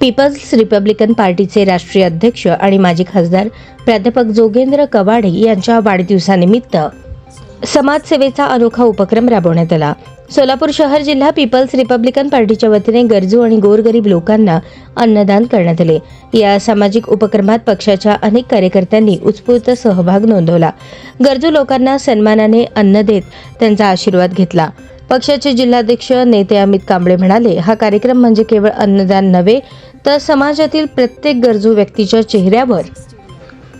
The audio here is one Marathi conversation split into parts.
पीपल्स रिपब्लिकन पार्टीचे राष्ट्रीय अध्यक्ष आणि माजी खासदार प्राध्यापक जोगेंद्र कवाडे यांच्या वाढदिवसानिमित्त समाजसेवेचा अनोखा उपक्रम राबवण्यात आला. सोलापूर शहर जिल्हा पीपल्स रिपब्लिकन पार्टीच्या वतीने गरजू आणि गोरगरीब लोकांना अन्नदान करण्यात आले. या सामाजिक उपक्रमात पक्षाच्या अनेक कार्यकर्त्यांनी उत्स्फूर्त सहभाग नोंदवला. गरजू लोकांना सन्मानाने अन्न देत त्यांचा आशीर्वाद घेतला. पक्षाचे जिल्हाध्यक्ष नेते अमित कांबळे म्हणाले हा कार्यक्रम म्हणजे केवळ अन्नदान नव्हे तर समाजातील प्रत्येक गरजू व्यक्तीच्या चेहऱ्यावर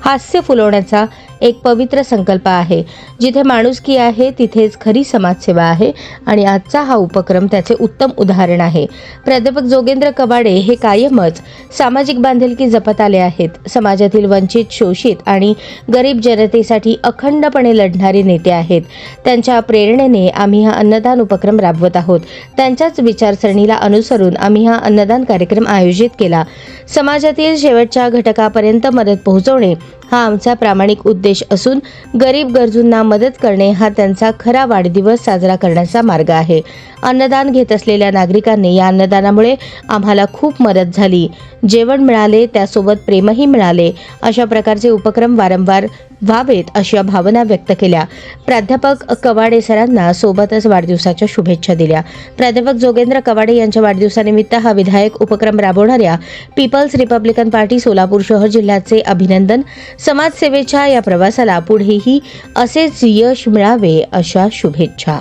हास्य फुलवण्याचा एक पवित्र संकल्प आहे. जिथे माणुसकी आहे तिथेच खरी समाजसेवा आहे आणि आजचा हा उपक्रम त्याचे उत्तम उदाहरण आहे. प्राध्यापक जोगेंद्र कबाडे हे कायमच सामाजिक बांधिलकी जपत आले आहेत. समाजातील वंचित शोषित आणि गरीब जनतेसाठी अखंडपणे लढणारे नेते आहेत. त्यांच्या प्रेरणेने आम्ही हा अन्नदान उपक्रम राबवत आहोत. त्यांच्याच विचारसरणीला अनुसरून आम्ही हा अन्नदान कार्यक्रम आयोजित केला. समाजातील शेवटच्या घटकापर्यंत मदत पोहोचवणे हा आमचा प्रामाणिक उद्देश असून गरीब गरजूंना मदत करणे हा त्यांचा खरा वाढदिवस साजरा करण्याचा मार्ग आहे. अन्नदान घेत असलेल्या नागरिकांनी या अन्नदानामुळे आम्हाला खूप मदत झाली. जेवण मिळाले त्यासोबत प्रेमही मिळाले. अशा प्रकारचे उपक्रम वारंवार व्हावेत अशा भावना व्यक्त केल्या. प्राध्यापक कवाडे सरांना सोबतच वाढदिवसाच्या शुभेच्छा दिल्या. प्राध्यापक जोगेंद्र कवाडे यांच्या वाढदिवसानिमित्त हा विधायक उपक्रम राबवणाऱ्या पीपल्स रिपब्लिकन पार्टी सोलापूर शहर जिल्ह्याचे अभिनंदन. समाजसेवेच्या या प्रवासाला पुढेही असेच यश मिळावे अशा शुभेच्छा.